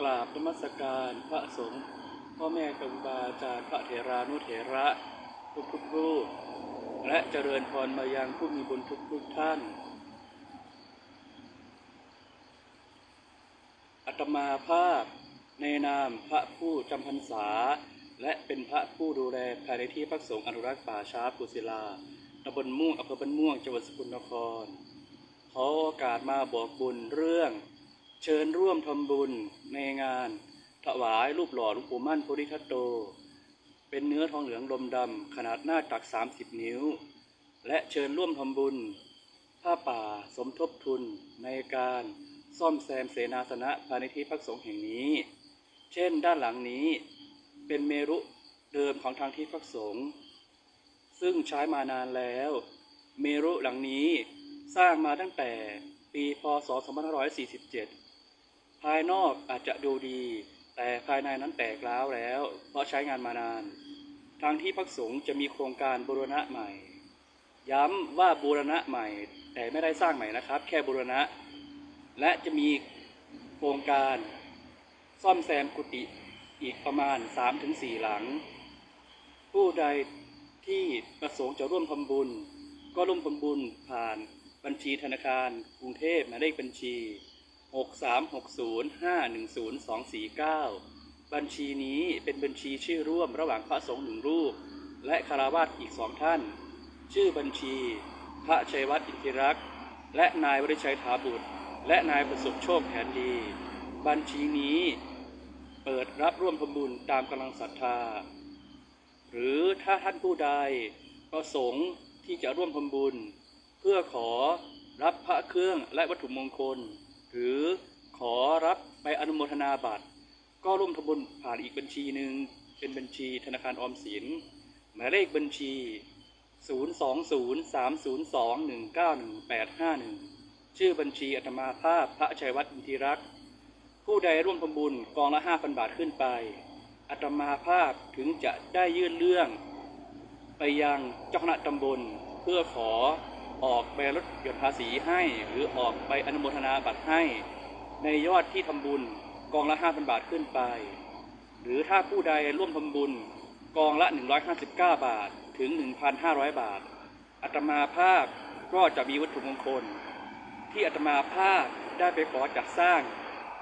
กราบนมัสการพระสงฆ์พ่อแม่ครูบาอาจารย์พระเถรานุเถระทุกทุกรูป และเจริญพรมายังผู้มีบุญทุกทุกท่านอัตมาภาพในนามพระผู้จำพรรษา และเป็นพระผู้ดูแลภายในที่พักสงฆ์อนุรักษ์ป่าช้าปุศิลาตำบลม่วงอำเภอบ้านม่วงจังหวัดสกลนคร ขอโอกาสมาบอกบุญเรื่อง เชิญร่วมทำบุญในงาน ถวายรูปหล่อหลวงปู่มั่นโพธิทัตโต เป็นเนื้อทองเหลืองลมดำขนาดหน้าตัก 30 นิ้ว และเชิญร่วมทำบุญ ผ้าป่าสมทบทุนในการซ่อมแซมเสนาสนะภายในที่พักสงฆ์แห่งนี้ เช่นด้านหลังนี้เป็นเมรุเดิมของทางที่พักสงฆ์ซึ่งใช้มานานแล้ว เมรุหลังนี้สร้างมาตั้งแต่ ปีพศ 2547 ภายนอกอาจจะดูดี แต่ภายในนั้นแตกร้าวแล้ว เพราะใช้งานมานาน ทางที่พักสงฆ์จะมีโครงการบูรณะใหม่ ย้ำว่าบูรณะใหม่ แต่ไม่ได้สร้างใหม่นะครับ แค่บูรณะ และจะมีโครงการซ่อมแซมกุฏิอีกประมาณ 3-4 หลัง ผู้ใดที่ประสงค์จะร่วมทำบุญ ก็ร่วมทำบุญผ่าน บัญชีธนาคารกรุงเทพหมายเลขบัญชี 636051249 บัญชีนี้เป็นบัญชีชื่อร่วมระหว่างพระสงฆ์หนึ่งรูป และคารวาสอีกสองท่าน ชื่อบัญชี พระชัยวัฒน์อินทิรักษ์และนายวริชัยถาบุตร และนายประสบโชคแผนดี บัญชีนี้เปิดรับร่วมทำบุญตามกำลังศรัทธา หรือถ้าท่านผู้ใดประสงค์ที่จะร่วมทำบุญ เพื่อขอรับพระเครื่องและวัตถุมงคล หรือขอรับไปอนุโมทนาบัตร ก็ร่วมทำบุญผ่านอีกบัญชีหนึ่งเป็นบัญชีธนาคารออมสินหมายเลขบัญชี 02030219181ชื่อบัญชีอัตมาภาพพระชัยวัฒน์อินทิรักษ์ ผู้ใดร่วมทำบุญกองละ 5,000 บาทขึ้นไป อัตมาภาพถึงจะได้ยื่นเรื่อง ไปยังเจ้าคณะตำบลเพื่อขอ ออกใบลดหย่อนภาษีให้ หรือออกใบอนุโมทนาบัตรให้ ในยอดที่ทำบุญกองละ 5,000 บาทขึ้นไป หรือถ้าผู้ใดร่วมทำบุญกองละ 159 บาทถึง 1,500 บาทอัตมาภาพก็จะมีวัตถุมงคล ที่อาตมาภาพได้ไปขอจัดสร้าง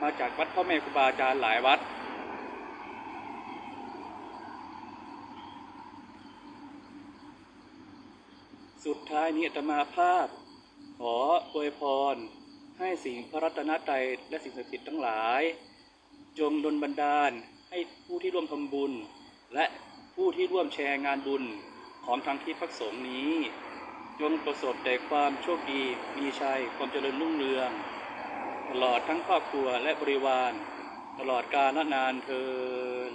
มาจากวัดพ่อแม่ครูบาอาจารย์หลายวัด สุดท้ายนี้อาตมาภาพ ขออวยพร ให้สิ่งพระรัตนตรัยและสิ่งศักดิ์สิทธิ์ทั้งหลาย จงดลบันดาลให้ผู้ที่ร่วมทำบุญ และผู้ที่ร่วมแชร์งานบุญของทางที่พักสงฆ์นี้ จงประสบแต่ความโชคดีมีชัยความเจริญรุ่งเรือง ตลอดทั้งครอบครัวและบริวาร ตลอดกาลนานเทอญ